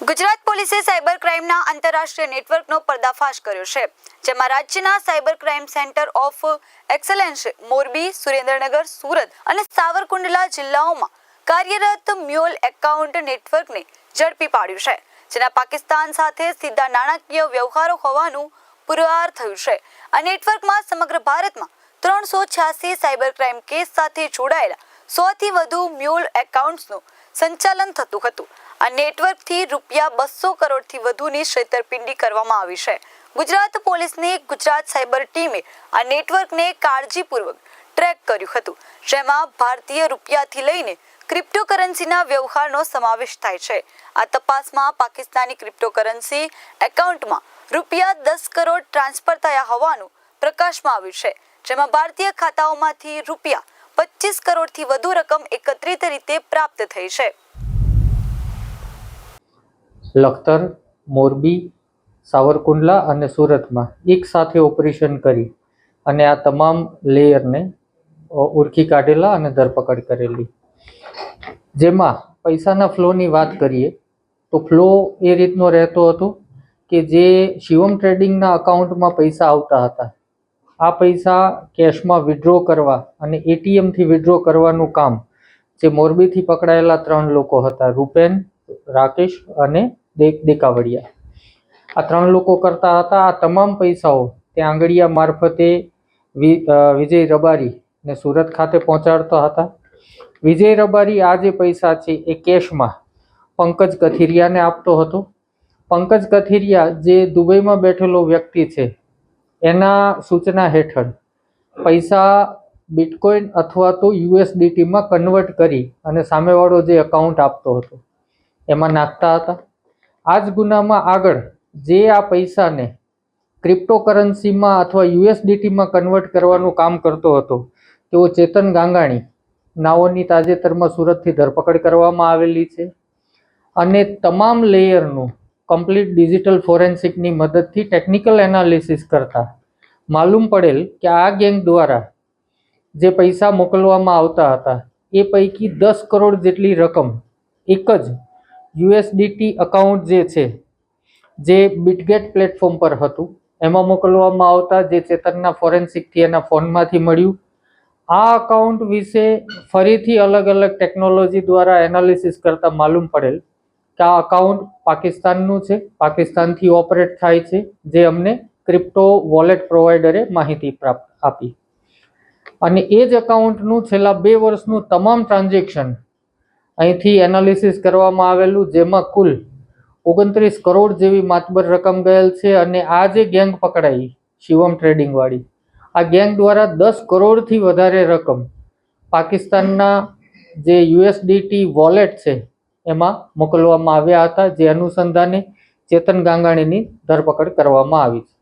ગુજરાત પોલીસે સાયબર ક્રાઇમના આંતરરાષ્ટ્રીય નેટવર્કનો પર્દાફાશ કર્યો છે, જેમાં રાજ્યના cyber crime centre of excellence, Morbi, Surendranagar, Surat અને સાવરકુંડલા જિલ્લાઓમાં કાર્યરત મ્યુઅલ એકાઉન્ટ નેટવર્કને ઝડપી પાડ્યું છે, જેના પાકિસ્તાન સાથે સીધા નાણાકીય વ્યવહારો હોવાનું પુરવાર થયું છે. આ નેટવર્કમાં સમગ્ર ભારતમાં ત્રણસો છ્યાસી સાયબર ક્રાઇમ કેસ સાથે જોડાયેલા સોથી વધુ મ્યુલ એકાઉન્ટ્સનું સંચાલન થતું હતું. આ નેટવર્કથી રૂપિયા બસો કરોડથી વધુની છેતરપિંડી કરવામાં આવી છે. ગુજરાત પોલીસની ગુજરાત સાયબર ટીમે આ નેટવર્કને કાળજીપૂર્વક ટ્રેક કર્યું હતું, જેમાં ભારતીય રૂપિયાથી લઈને ક્રિપ્ટોકરન્સીના વ્યવહારનો સમાવેશ થાય છે. આ તપાસમાં પાકિસ્તાની ક્રિપ્ટોકરન્સી એકાઉન્ટમાં રૂપિયા દસ કરોડ ટ્રાન્સફર થયા હોવાનું પ્રકાશમાં આવ્યું છે, જેમાં ભારતીય ખાતાઓમાંથી રૂપિયા પચીસ કરોડથી વધુ રકમ એકત્રિત રીતે પ્રાપ્ત થઈ છે. લખતર, મોરબી, સાવરકુંડલા અને સુરતમાં એક સાથે ઓપરેશન કરી અને આ તમામ લેયરને ઓળખી કાઢેલા અને ધરપકડ કરેલી. જેમાં પૈસાના ફ્લોની વાત કરીએ, તો ફ્લો એ રીતનો રહેતો હતો કે જે શિવમ ટ્રેડિંગના અકાઉન્ટમાં પૈસા આવતા હતા. આ પૈસા કેશમાં વિડ્રો કરવા અને એટીએમથી વિડ્રો કરવાનું કામ જે મોરબીથી પકડાયેલા ત્રણ લોકો હતા, રૂપેન, રાકેશ અને દેકાવડિયા. આ ત્રણ લોકો કરતા હતા, આ તમામ પૈસાઓ ત્યાં આંગળીયા મારફતે વિજય રબારી ને સુરત ખાતે પહોંચાડતા હતા. વિજય રબારી આ જે પૈસા છે એ કેશમાં પંકજ કથિરિયાને આપતો હતો. પંકજ કથિરિયા જે દુબઈમાં બેઠેલો વ્યક્તિ છે, એના સૂચના હેઠળ પૈસા બિટકોઇન અથવા તો યુએસડીટીમાં કન્વર્ટ કરી અને સામેવાળો જે એકાઉન્ટ આપતો હતો, એમાં નાખતા હતા. આ જ ગુનામાં આગળ જે આ પૈસાને ક્રિપ્ટોકરન્સીમાં અથવા યુએસડીટીમાં કન્વર્ટ કરવાનું કામ કરતો હતો, તેઓ ચેતન ગાંગાણી નાઓની તાજેતરમાં સુરતથી ધરપકડ કરવામાં આવેલી છે અને તમામ લેયરનું કમ્પ્લીટ ડિજિટલ ફોરેન્સિકની મદદથી ટેકનિકલ એનાલિસિસ કરતા માલુમ પડેલ કે આ ગેંગ દ્વારા જે પૈસા મોકલવામાં આવતા હતા, એ પૈકી દસ કરોડ જેટલી રકમ એક જ યુએસડીટી અકાઉન્ટ જે છે, જે બિટગેટ પ્લેટફોર્મ પર હતું, એમાં મોકલવામાં આવતા જે ચેતનના ફોરેન્સિકથી એના ફોનમાંથી મળ્યું. આ અકાઉન્ટ વિશે ફરીથી અલગ અલગ ટેકનોલોજી દ્વારા એનાલિસિસ કરતા માલુમ પડેલ કે આ અકાઉન્ટ પાકિસ્તાનનું છે, પાકિસ્તાનથી ઓપરેટ થાય છે, જે અમને ક્રિપ્ટો વોલેટ પ્રોવાઈડરે માહિતી પ્રાપ્ત આપી. અને એ જ અકાઉન્ટનું છેલ્લા બે વર્ષનું તમામ ટ્રાન્ઝેક્શન અહીંથી એનાલિસિસ કરવામાં આવેલું જેમાં કુલ ઓગણત્રીસ કરોડ જેવી માતબર રકમ ગયેલ છે અને આ જે ગેંગ પકડાઈ, શિવમ ટ્રેડિંગવાળી આ ગેંગ દ્વારા દસ કરોડથી વધારે રકમ પાકિસ્તાનના જે યુએસડીટી વોલેટ છે એમાં મોકલવામાં આવ્યા હતા, જે અનુસંધાને ચેતન ગાંગાણીની ધરપકડ કરવામાં આવી છે.